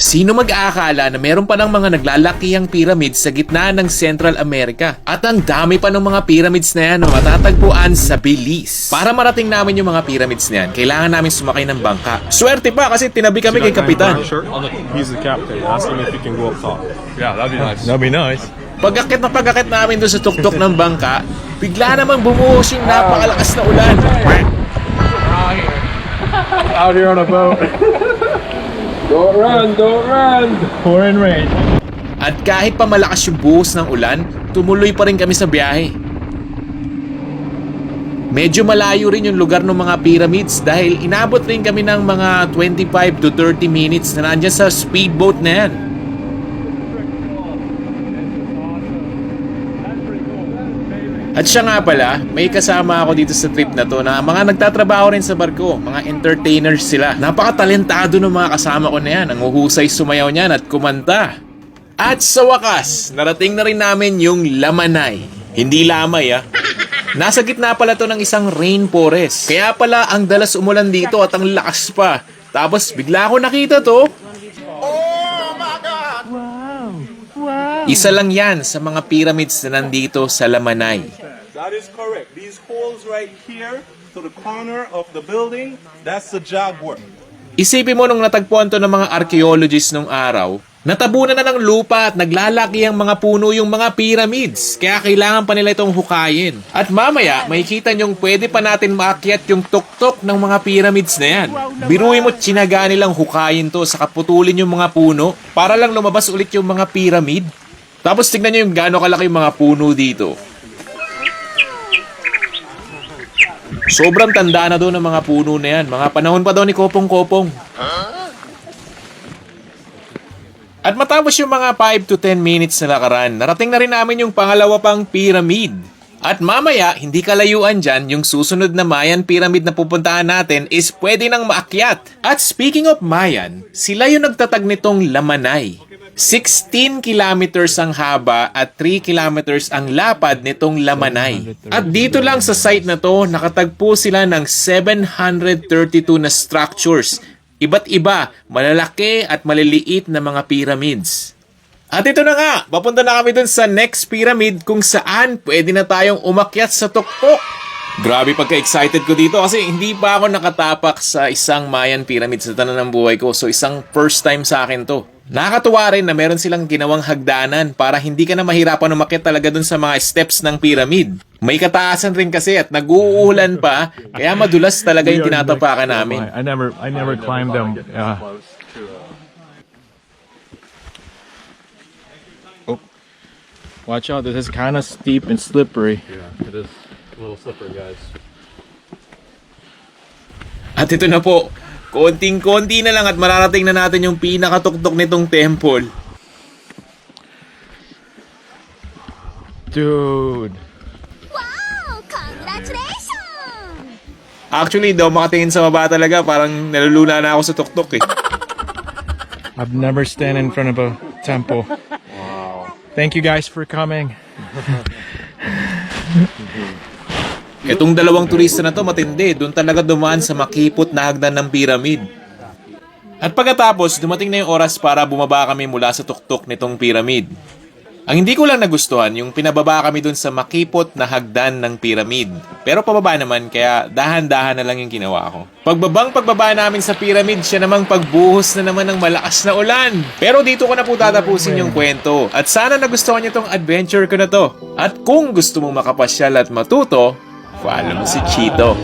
Sino mag-aakala na meron pa ng mga naglalakihang pyramids sa gitna ng Central America? At ang dami pa ng mga pyramids na yan na matatagpuan sa Belize. Para marating namin yung mga pyramids na yan, kailangan namin sumakay ng bangka. Swerte pa kasi tinabi kami kay Kapitan. Sure. He's the captain. Ask him if he can go up top. Yeah, that'd be nice. That'd be nice. Pagkakit na pagkakit namin doon sa tuktok ng bangka, bigla namang bumuhos yung napakalakas na ulan. Out here on a boat. don't run, don't run. Pouring rain. At kahit pa malakas yung buhos ng ulan, tumuloy pa rin kami sa biyahe. Medyo malayo rin yung lugar ng mga pyramids dahil inabot rin kami ng mga 25 to 30 minutes na nandyan sa speedboat na yan. At siya nga pala, may kasama ako dito sa trip na to na mga nagtatrabaho rin sa barko, mga entertainers sila. Napakatalentado ng mga kasama ko na yan, ang uhusay sumayaw niyan at kumanta. At sa wakas, narating na rin namin yung Lamanay. Hindi lamay ah. Nasa gitna pala to ng isang rainforest. Kaya pala ang dalas umulan dito at ang lakas pa. Tapos bigla ko nakita to. Isa lang yan sa mga pyramids na nandito sa Lamanay. That is correct. These holes right here to the corner of the building, that's the jaguar. Isipin mo nung natagpuan to ng mga archaeologists nung araw, natabunan na ng lupa at naglalaki ang mga puno yung mga pyramids. Kaya kailangan pa nila itong hukayin. At mamaya, makikita nyong pwede pa natin maakyat yung tuktok ng mga pyramids na yan. Biruin mo, tsinaga nilang hukayin to sa kaputulin yung mga puno para lang lumabas ulit yung mga pyramid. Tapos tignan nyo yung gaano kalaki yung mga puno dito. Sobrang tanda na doon ng mga puno na yan. Mga panahon pa daw ni Kopong Kopong. At matapos yung mga 5 to 10 minutes na lakaran, narating na rin namin yung pangalawa pang pyramid. At mamaya, hindi kalayuan dyan, yung susunod na Mayan pyramid na pupuntahan natin is pwede nang maakyat. At speaking of Mayan, sila yung nagtatag nitong Lamanay. 16 kilometers ang haba at 3 kilometers ang lapad nitong Lamanay. At dito lang sa site na to, nakatagpo sila ng 732 na structures. Iba't iba, malalaki at maliliit na mga pyramids. At ito na nga, papunta na kami dun sa next pyramid kung saan pwede na tayong umakyat sa tuktok. Grabe pagka-excited ko dito kasi hindi pa ako nakatapak sa isang Mayan pyramid sa tanan ng buhay ko. So isang first time sa akin to. Nakakatuwa rin na meron silang ginawang hagdanan para hindi ka na mahirapan umakyat talaga dun sa mga steps ng pyramid. May kataasan rin kasi at nag-uulan pa, kaya madulas talaga yung tinatapakan namin. I never, I never climbed them. Yeah. Watch out! This is kind of steep and slippery. Yeah, it is a little slippery, guys. At ito na po, konting-konti na lang at mararating na natin yung pinakatuktok nitong temple. Dude. Wow! Congratulations! Actually, daw makatingin sa baba talaga, parang naluluna na ako sa tuktok eh. I've never stand in front of a temple. Thank you guys for coming. Itong dalawang turista na to matindi, doon talaga dumaan sa makipot na hagdan ng pyramid. At pagkatapos, dumating na yung oras para bumaba kami mula sa tuktok nitong pyramid. Ang hindi ko lang nagustuhan, yung pinababa kami dun sa makipot na hagdan ng pyramid. Pero pababa naman, kaya dahan-dahan na lang yung ginawa ko. Pagbabang pagbaba namin sa pyramid, siya namang pagbuhos na naman ng malakas na ulan. Pero dito ko na po tatapusin yung kwento. At sana nagustuhan niyo tong adventure ko na to. At kung gusto mong makapasyal at matuto, follow mo si Chito.